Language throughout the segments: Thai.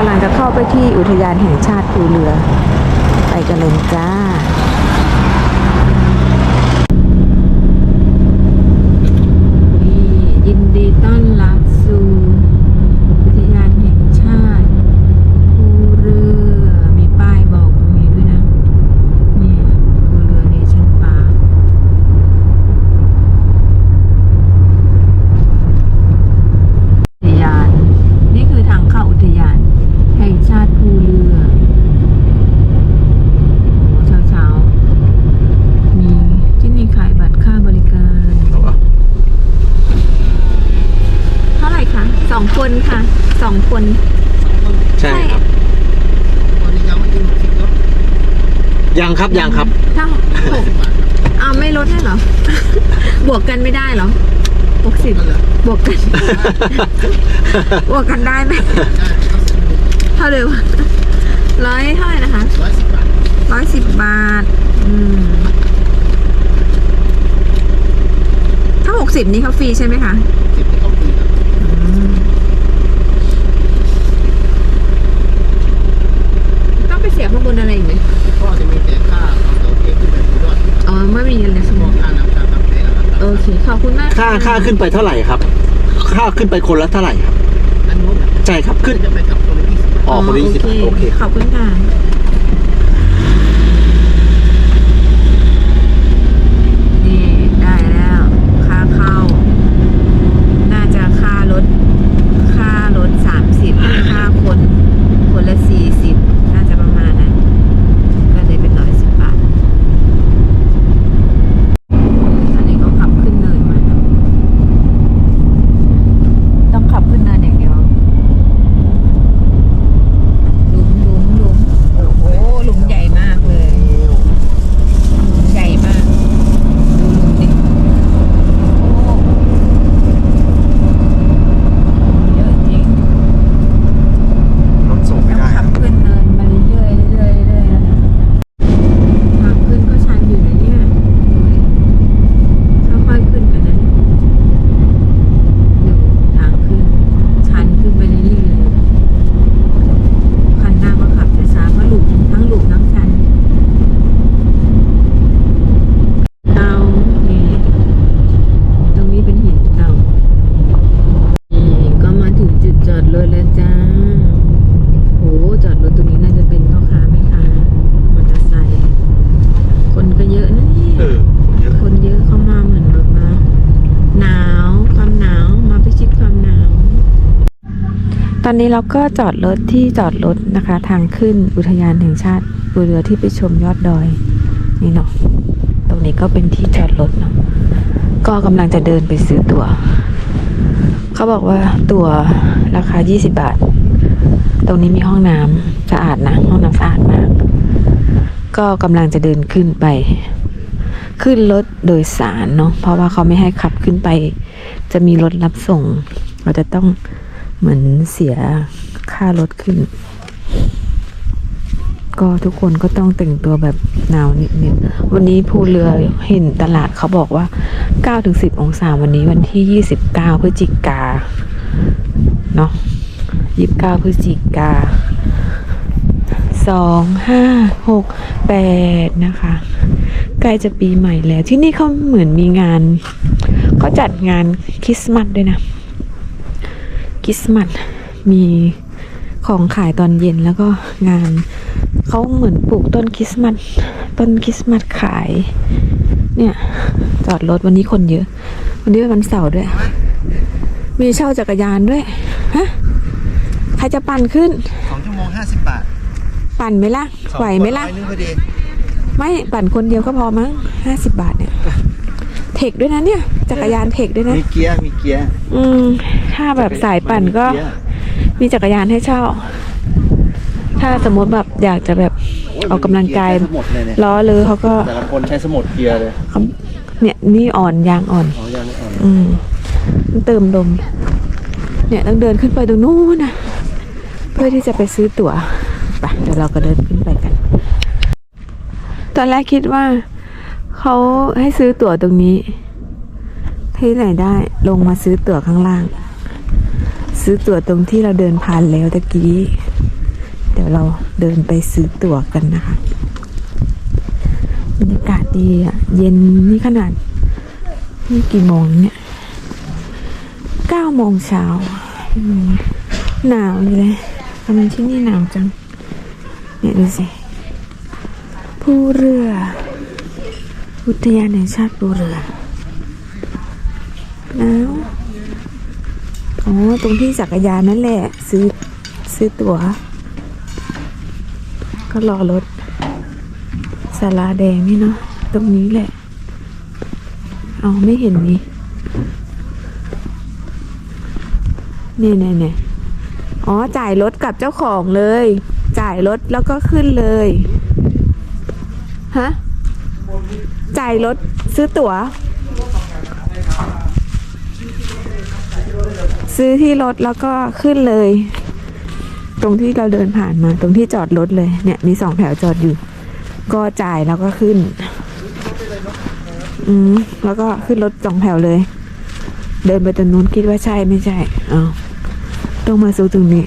กำลังจะเข้าไปที่อุทยานแห่งชาติภูเรือ ไปกันเลยจ้า นี่ยินดีต้อนรับสู่อุทยานแห่งชาติภูเรือ มีป้ายบอกตรงนี้ด้วยนะ เนี่ยภูเรือเนชั่นปาร์คอุทยาน นี่คือทางเข้าอุทยาน แห่งชาติภูเรือเช้าเช้าๆมีที่นี่ขายบัตรค่าบริการ เท่าไหร่คะสองคนค่ะสองคน ใช่ครับ วันนี้ยังไม่ถึงสิบรถ ยังครับยังครับถ้าหกอ้าวไม่ลดให้เหรอ บวกกันไม่ได้เหรอหกสิบนั่นแหละบวกกัน บวกกันได้ไหมได้ครับเท่าเดิมร้อยเท่าไหร่นะคะร้อยสิบบาทร้อยสิบบาท อืม ถ้าหกสิบนี้เขาฟรีใช่ไหมคะสิบที่เขาฟรีครับอืมต้องไปเสียข้างบนอะไรอีกไหม ไม่มีอะไรใช่พไหมวกค่าน้ำค่ากาแฟอาหารโอเคขอบคุณมากค่าค่าขึ้นไปเท่าไหร่ครับ ค่าขึ้นไปคนละเท่าไหร่ครับอันนู้นน่ะใช่ครับขึ้นจะไปกับคนละยี่สิบบาทอ๋อคนละ20บาทโอเคขอบคุณค่ะ นี่ได้แล้ว ค่าเข้า น่าจะค่ารถ ค่ารถสามสิบค่าคน คนละสี่สิบน่าจะประมาณนั้น ก็เลยเป็นร้อยสิบบาท ตอนนี้ก็ขับขึ้นเนินมาเนอะต้องขับขึ้นเนินอย่างเดียว หลุมหลุมหลุมโอ้โห หลุมใหญ่มากเลย หลุมใหญ่มาก ดูหลุมดิโอ้เยอะจริง รถส่งไม่ ต้อง ได้ ขับขึ้นเนินมาเรื่อยๆเรื่อยๆเรื่อยๆแล้วนะทางขึ้นก็ชันอยู่นะเนี่ยดูดิค่อยๆขึ้นกันนะดูทางขึ้น ชันขึ้นไปเรื่อยๆคันหน้าก็ขับช้าๆเพราะหลุมทั้งหลุมทั้งชันเตานี่ตรงนี้เป็นหินเตานี่ก็มาถึงจุดจอดรถแล้วจ้า โหจอดรถตรงนี้น่าจะเป็นพ่อค้าแม่ค้ามอเตอร์ไซค์คนก็เยอะนะเนี่ย เออเยอะ คนเยอะเข้ามาเหมือนแบบมาหนาวความหนาวมาพิชิตความหนาว ตอ นี้เราก็จอดรถที่จอดรถนะคะ ทางขึ้นอุทยานแห่งชาติภูเรือที่ไปชมยอดดอยนี่เนาะตรงนี้ก็เป็นที่จอดรถเนาะก็กำลังจะเดินไปซื้อตั๋ว เขาบอกว่าตั๋วราคา 20 บาท ตรงนี้มีห้องน้ำสะอาดนะ ห้องน้ำสะอาดมาก ก็กำลังจะเดินขึ้นไป ขึ้นรถโดยสารเนาะเพราะว่าเขาไม่ให้ขับขึ้นไป จะมีรถรับส่ง เราจะต้อง เหมือนเสียค่ารถขึ้น ก็ทุกคนก็ต้องแต่งตัวแบบหนาวนิดๆวันนี้ภูเรือเห็นตลาดเขาบอกว่า 9-10 องศาวันนี้วันที่ 29 พฤศจิกาเนาะยี่สิบเก้าพฤศจิกาสองห้าหกแปดนะคะใกล้จะปีใหม่แล้วที่นี่เขาเหมือนมีงานเขาจัดงานคริสต์มาสด้วยนะ ริสต์มาสมีของขายตอนเย็นแล้วก็งานเขาเหมือนปลูกต้นคริสต์มาสต้นคริสต์มาสขาย เนี่ย จอดรถวันนี้คนเยอะ วันนี้เป็นวันเสาร์ด้วย มีเช่าจักรยานด้วยฮะใครจะปั่นขึ้นสองชั่วโมงห้าสิบบาท ปั่นไหมล่ะไหวไหมล่ะสองคนร้อยนึงพอดีไม่ปั่นคนเดียวก็พอมั้งห้าสิบบาทเนี่ย เทคด้วยนะเนี่ย จักรยานเทคด้วยนะ มีเกียร์มีเกียร์อืม ถ้าแบบสายปั่นก็ มีจักรยานให้เช่า ถ้าสมมติแบบอยากจะแบบออกกำลังกายใช้สมุดเลยเนี่ยล้อเลยเขาก็แต่ละคนใช้สมุดเกียร์เลยเขาเนี่ยนี่อ่อนยางอ่อนอ๋อยังไม่อ่อนอืมต้องเติมลมเนี่ยต้องเดินขึ้นไปตรงนู้นนะเพื่อที่จะไปซื้อตั๋วไปเดี๋ยวเราก็เดินขึ้นไปกัน ตอนแรกคิดว่า เขาให้ซื้อตั๋วตรงนี้ ที่ไหนได้ลงมาซื้อตั๋วข้างล่าง ซื้อตั๋วตรงที่เราเดินผ่านแล้วตะกี้ เดี๋ยวเราเดินไปซื้อตั๋วกันนะคะบรรยากาศดีอะ เย็นนี่ขนาด นี่กี่โมงเนี่ยเก้าโมงเช้าหนาวอยู่เลยทำไมที่นี่หนาวจัง เนี่ยดูสิภูเรือ อุทยานแห่งชาติภูเรือแล้วอ๋อ ตรงที่จักรยานนั่นแหละ ซื้อซื้อตั๋ว ก็รอรถสาราแดงนี่เนาะตรงนี้แหละเอาไม่เห็นนี่เนี่ยเนี่ยเนี่ยอ๋อ จ่ายรถกับเจ้าของเลย จ่ายรถแล้วก็ขึ้นเลย ฮะ จ่ายรถซื้อตั๋ว ซื้อที่รถแล้วก็ขึ้นเลย ตรงที่เราเดินผ่านมา ตรงที่จอดรถเลยเนี่ย มีสองแถวจอดอยู่ ก็จ่ายแล้วก็ขึ้น อืมแล้วก็ขึ้นรถสองแถวเลย เดินไปตรงนู้นคิดว่าใช่ไม่ใช่อ้าวต้องมาสู่ตรงนี้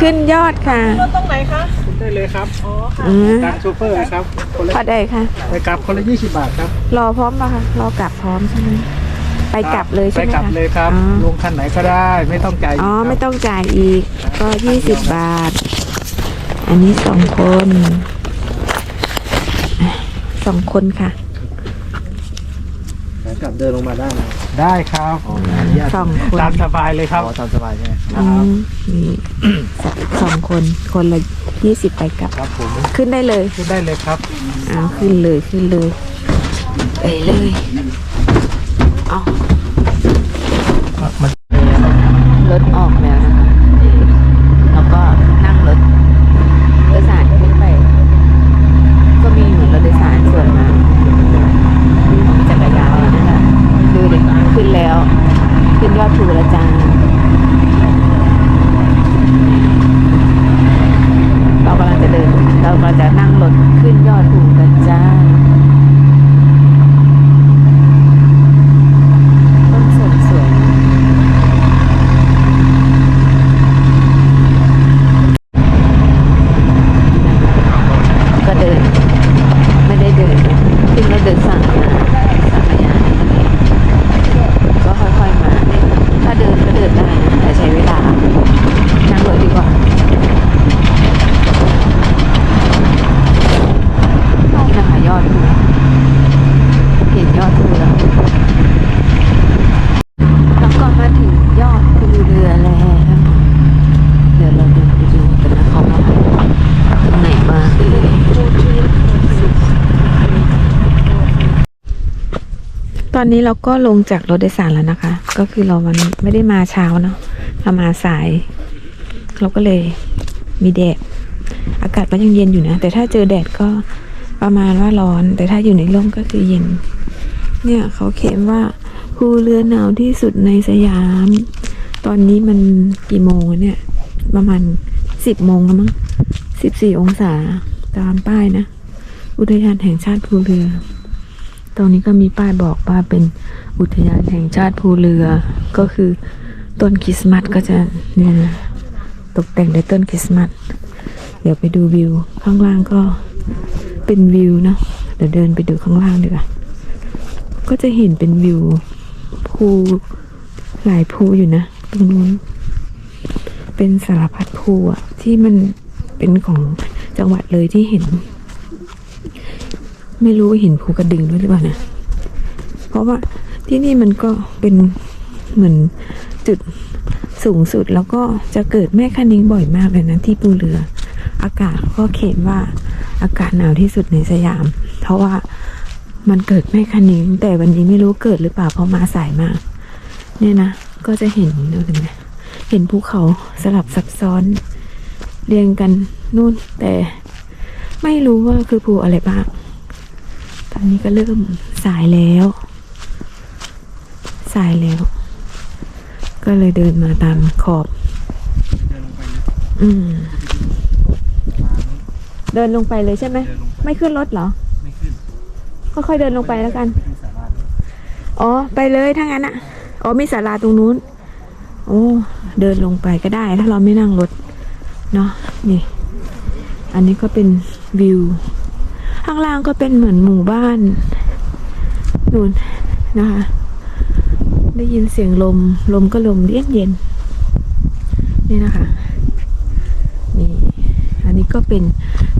ขึ้นยอดค่ะ รถตรงไหนคะ ได้เลยครับอ๋ออืมทางโชเฟอร์นะครับคนละพอได้ค่ะ ไปกลับคนละยี่สิบบาทครับรอพร้อมป่ะคะรอกลับพร้อมใช่ไหมไปกลับเลยใช่ไหมไปกลับคะเลยครับอ๋อ ลงคันไหนก็ได้ไม่ต้องจ่ายอ๋อครับไม่ต้องจ่ายอีก ก็ยี่สิบบาท อันนี้สองคนอะสองคนค่ะ กลับเดินลงมาได้ไหมได้ครับอ๋ออนุญาตสองคนตามสบายเลยครับอ๋อตามสบายใช่ไหมอืมนี่สองคนคนละยี่สิบไปกลับ ครับผมขึ้นได้เลยขึ้นได้เลยครับ เอาขึ้นเลยขึ้นเลย ไปเลย เอา มัน รถออกแล้วนะคะ แล้วก็นั่งรถโดยสารขึ้นไป ก็มีเหมือนรถโดยสารส่วนมากมีจักรยานเลยนะคะดูดิขึ้นแล้ว ขึ้นยอดภูแล้วจ้าเรากำลังจะเดิน เรากำลังจะนั่งรถ ขึ้นยอดภูกันจ้า ต้นสนสวยนะก็เดิน ไม่ได้เดินนะขึ้นรถเดินสั่งนะสังขยานก็ค่อยๆมาเนี่ยถ้าเดินก็เดินได้นะแต่ใช้เวลา นั่งรถดีกว่านี่นะคะยอดภูเห็นยอดภูแล้ว แล้วก็มาถึงยอดภูเรือแล้ว เดี๋ยวเราเดินไปดูกันนะเขาว่าตรงไหนบ้างต อนนี้เราก็ลงจากรถโดยสารแล้วนะคะ ก็คือเรามันไม่ได้มาเช้าเนาะเรามาสาย เราก็เลยมีแดด อากาศก็ยังเย็นอยู่นะ แต่ถ้าเจอแดดก็ประมาณว่าร้อน แต่ถ้าอยู่ในร่มก็คือเย็น เนี่ยเขาเขียนว่าภูเรือหนาวที่สุดในสยาม ตอนนี้มันกี่โมงเนี่ย ประมาณสิบโมงแล้วมั้งสิบสี่องศาตามป้ายนะ อุทยานแห่งชาติภูเรือ ตรงนี้ก็มีป้ายบอกว่าเป็นอุทยานแห่งชาติภูเรือ ก็คือต้นคริสต์มาสก็จะเนี่ยตกแต่งด้วยต้นคริสต์มาส เดี๋ยวไปดูวิวข้างล่างก็เป็นวิวเนะ เดี๋ยวเดินไปดูข้างล่างดีกว่า ก็จะเห็นเป็นวิวภูหลายภูอยู่นะ ตรงนู้น เป็นสารพัดภูอะที่มันเป็นของจังหวัดเลยที่เห็น ไม่รู้เห็นภูกระดึงด้วยหรือเปล่านะเพราะว่าที่นี่มันก็เป็นเหมือนจุดสูงสุดแล้วก็จะเกิดแม่คะนิงบ่อยมากเลยนะที่ภูเรือ อากาศก็เขียนว่าอากาศหนาวที่สุดในสยาม เพราะว่ามันเกิดแม่คันนิ้งแต่วันนี้ไม่รู้เกิดหรือเปล่าเพราะมาสายมาก เนี่ยนะก็จะเห็นดูเห็นไหเห็นภูเขาสลับซับซ้อน เรียงกันนู่นแต่ไม่รู้ว่าคือภูอะไรบ้าง อนนี้ก็เริ่มสายแล้ว สายแล้ว ก็เลยเดินมาตามขอบ อืม เดินลงไปเลยใช่ไหม ไม่ขึ้นรถเหรอ ไม่ขึ้น ค่อยๆเดินลงไปแล้วกัน อ๋อ ไปเลยถ้างั้นอะอ๋อ มีศาลาตรงนู้น โอ้ เดินลงไปก็ได้ ถ้าเราไม่นั่งรถ เนาะ นี่ อันนี้ก็เป็นวิว ข้างล่างก็เป็นเหมือนหมู่บ้านนู่นนะคะ ได้ยินเสียงลม ลมก็ลมเย็นเย็นนี่นะคะ นี่ อันนี้ก็เป็น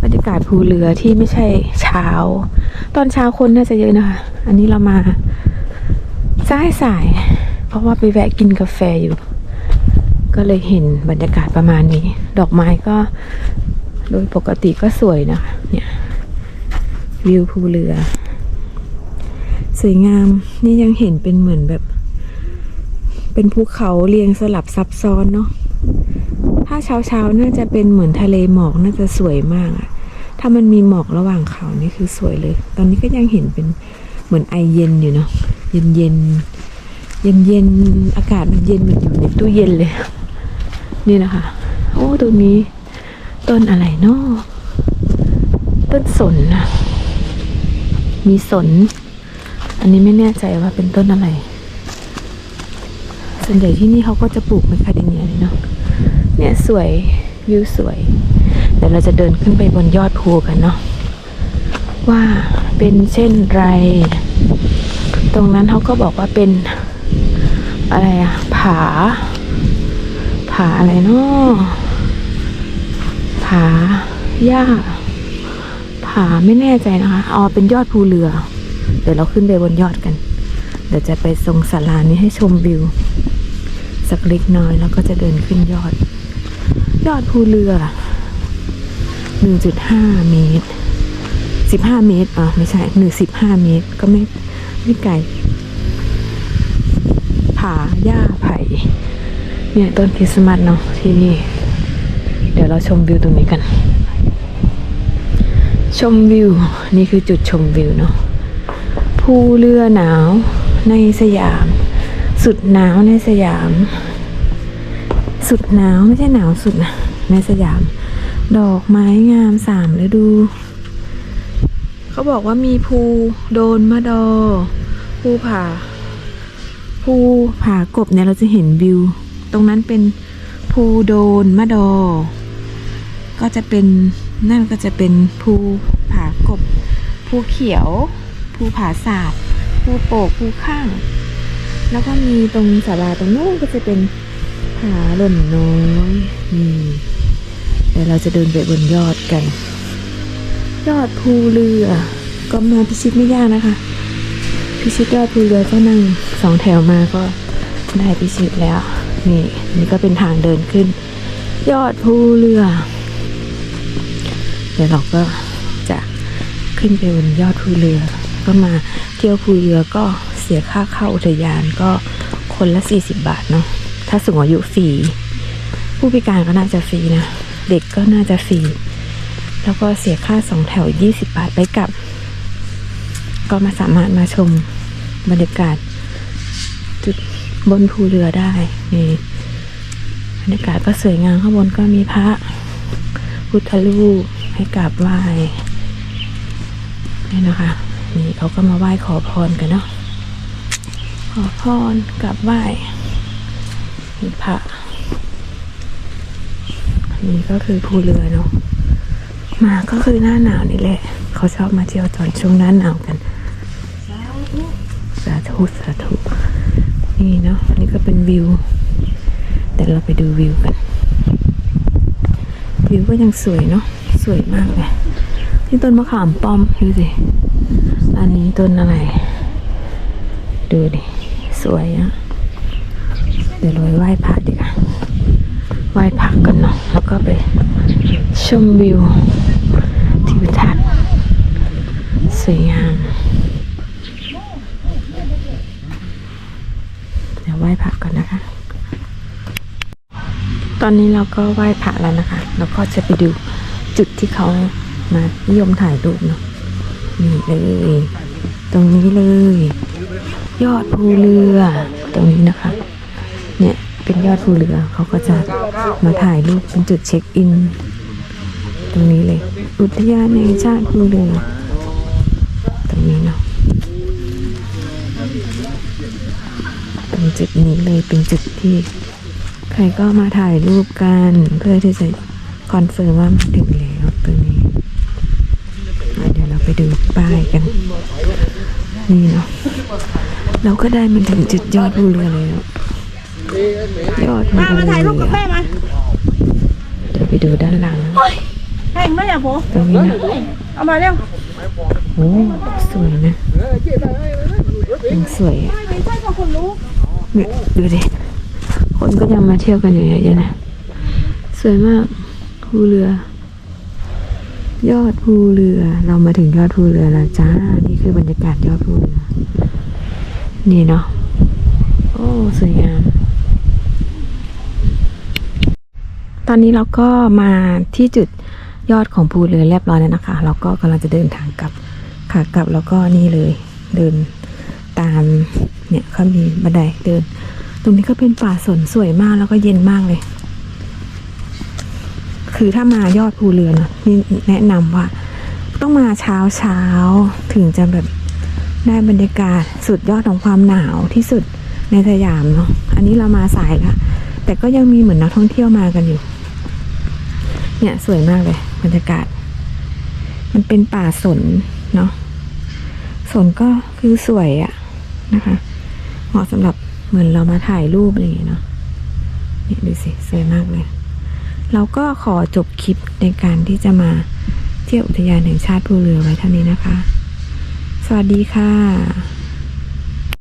บรรยากาศภูเรือที่ไม่ใช่เช้า ตอนเช้าคนน่าจะเยอะนะคะ อันนี้เรามาสายสาย เพราะว่าไปแวะกินกาแฟอยู่ ก็เลยเห็นบรรยากาศประมาณนี้ ดอกไม้ก็โดยปกติก็สวยนะคะเนี่ย วิวภูเรือ สวยงามนี่ยังเห็นเป็นเหมือนแบบ เป็นภูเขาเรียงสลับซับซ้อนเนาะถ้าเช้าเช้าน่าจะเป็นเหมือนทะเลหมอกน่าจะสวยมากอะถ้ามันมีหมอกระหว่างเขานี่คือสวยเลย ตอนนี้ก็ยังเห็นเป็นเหมือนไอเย็นอยู่เนาะเย็นเย็นเย็นเย็นอากาศมันเย็นเหมือนอยู่ในตู้เย็นเลย นี่นะคะ โอ้ตรงนี้ต้นอะไรเนาะต้นสนนะ มีสน อันนี้ไม่แน่ใจว่าเป็นต้นอะไร ส่วนใหญ่ที่นี่เขาก็จะปลูกไมคคาเดเนียเลยเนาะ เนี่ยสวยวิวสวย เดี๋ยวเราจะเดินขึ้นไปบนยอดภูกันเนาะ ว่าเป็นเช่นไร ตรงนั้นเขาก็บอกว่าเป็นอะไรอะผา ผาอะไรเนาะผาหญ้าาไม่แน่ใจนะคะอ๋อเป็นยอดภูเรือ เดี๋ยวเราขึ้นไปบนยอดกัน เดี๋ยวจะไปทรงศาลานี้ให้ชมวิว สักเล็กน้อยแล้วก็จะเดินขึ้นยอด ยอดภูเรือ 1.5 เมตร 15 เมตรอะไม่ใช่หนึ่งสิบห้าเมตรก็ไม่ไม่ไกลผาหญ้าไผ่เนี่ยต้นคริสต์มาสเนาะที่นี่ เดี๋ยวเราชมวิวตรงนี้กัน ชมวิว นี่คือจุดชมวิวเนาะภูเรือหนาวในสยาม สุดหนาวในสยาม สุดหนาวไม่ใช่หนาวสุดนะในสยาม ดอกไม้งามสามฤดู เขาบอกว่ามีภูโดนมะดอ ภูผา ภูผากบเนี่ยเราจะเห็นวิว ตรงนั้นเป็นภูโดนมะดอ ก็จะเป็น นั่นก็จะเป็นภูผากบภูเขียวภูผาศาสตร์ภูโปกภูข้าง แล้วก็มีตรงศาลาตรงนู้นก็จะเป็นผาหล่นน้อยนี่เดี๋ยวเราจะเดินไปบนยอดกัน ยอดภูเรือ ก็มาพิชิตไม่ยากนะคะ พิชิตยอดภูเรือก็นั่งสองแถวมาก็ได้พิชิตแล้ว นี่นี่ก็เป็นทางเดินขึ้น ยอดภูเรือ เดี๋ยวเราก็จะขึ้นไปบนยอดภูเรือ ก็มาเที่ยวภูเรือก็เสียค่าเข้าอุทยานก็คนละ 40 บาทเนาะถ้าสูงอายุฟรีผู้พิการก็น่าจะฟรีนะ เด็กก็น่าจะฟรีแล้วก็เสียค่าสองแถว 20 บาทไปกลับ ก็มาสามารถมาชมบรรยากาศ จุดบนภูเรือได้นี่บรรยากาศก็สวยงามข้างบนก็มีพระพุทธรูป ให้กราบไหว้นี่นะคะ นี่เขาก็มาไหว้ขอพรกันเนาะขอพรกราบไหว้มีพระนี่ก็คือภูเรือเนาะมาก็คือหน้าหนาวนี่แหละ เขาชอบมาเที่ยวตอนช่วงหน้าหนาวกันสาธุสาธุนี่เนาะอันนี้ก็เป็นวิวเดี๋ยวเราไปดูวิวกันวิวก็ยังสวยเนาะ สวยมากเลยนี่ต้นมะขามป้อมดูสิ อันนี้ต้นอะไร ดูดิ สวยอะเดี๋ยวเราไปไหว้พระดีกว่าไหว้พระกันเนาะแล้วก็ไปชมวิวทิวทัศน์สวยงามเดี๋ยวไหว้พระก่อนนะคะ ตอนนี้เราก็ไหว้พระแล้วนะคะ แล้วก็จะไปดู จุดที่เขามานิยมถ่ายรูปเนาะนี่เลย ตรงนี้เลย ยอดภูเรือ ตรงนี้นะคะ เนี่ยเป็นยอดภูเรือเขาก็จะมาถ่ายรูปเป็นจุดเช็คอิน ตรงนี้เลย อุทยานแห่งชาติภูเรือ ตรงนี้เนาะตรงจุดนี้เลยเป็นจุดที่ ใครก็มาถ่ายรูปกันเพื่อที่จะคอนเฟิร์มว่ามาถึงแล้วตัวนี้อะเดี๋ยวเราไปดูป้ายกัน นี่เนาะเราก็ได้มาถึงจุดยอดภูเรือแล้วยอดภูเรือมาถ่ายรูปกับแม่มาเดี๋ยวไปดูด้านหลังแห้งไหมอะโบตรงนี้นะเอามาเร็วโอ้สวยนะยังสวยอะไม่ใช่ของคนรู้เนี่ยดูดิคนก็ยังมาเที่ยวกันอยู่เยอะๆนะสวยมากภูเรือ ยอดภูเรือ เรามาถึงยอดภูเรือแล้วจ้า นี่คือบรรยากาศยอดภูเรือ นี่เนาะ โอ้ สวยงาม ตอนนี้เราก็มาที่จุดยอดของภูเรือเรียบร้อยแล้วนะคะ เราก็กำลังจะเดินทางกลับขากลับแล้วก็นี่เลย เดินตามเนี่ยเขามีบันไดเดิน ตรงนี้ก็เป็นป่าสนสวยมากแล้วก็เย็นมากเลย คือถ้ามายอดภูเรือนนี่แนะนำว่า ต้องมาเช้าเช้าๆถึงจะแบบได้บรรยากาศสุดยอดของความหนาวที่สุดในสยามเนาะอันนี้เรามาสายละแต่ก็ยังมีเหมือนนักท่องเที่ยวมากันอยู่ เนี่ยสวยมากเลยบรรยากาศ มันเป็นป่าสนเนาะสนก็คือสวยอะนะคะเหมาะสำหรับเหมือนเรามาถ่ายรูปอะไรอย่างเงี้ยเนาะนี่ดูสิสวยมากเลย เราก็ขอจบคลิปในการที่จะมาเที่ยวอุทยานแห่งชาติภูเรือไว้เท่านี้นะคะ สวัสดีค่ะ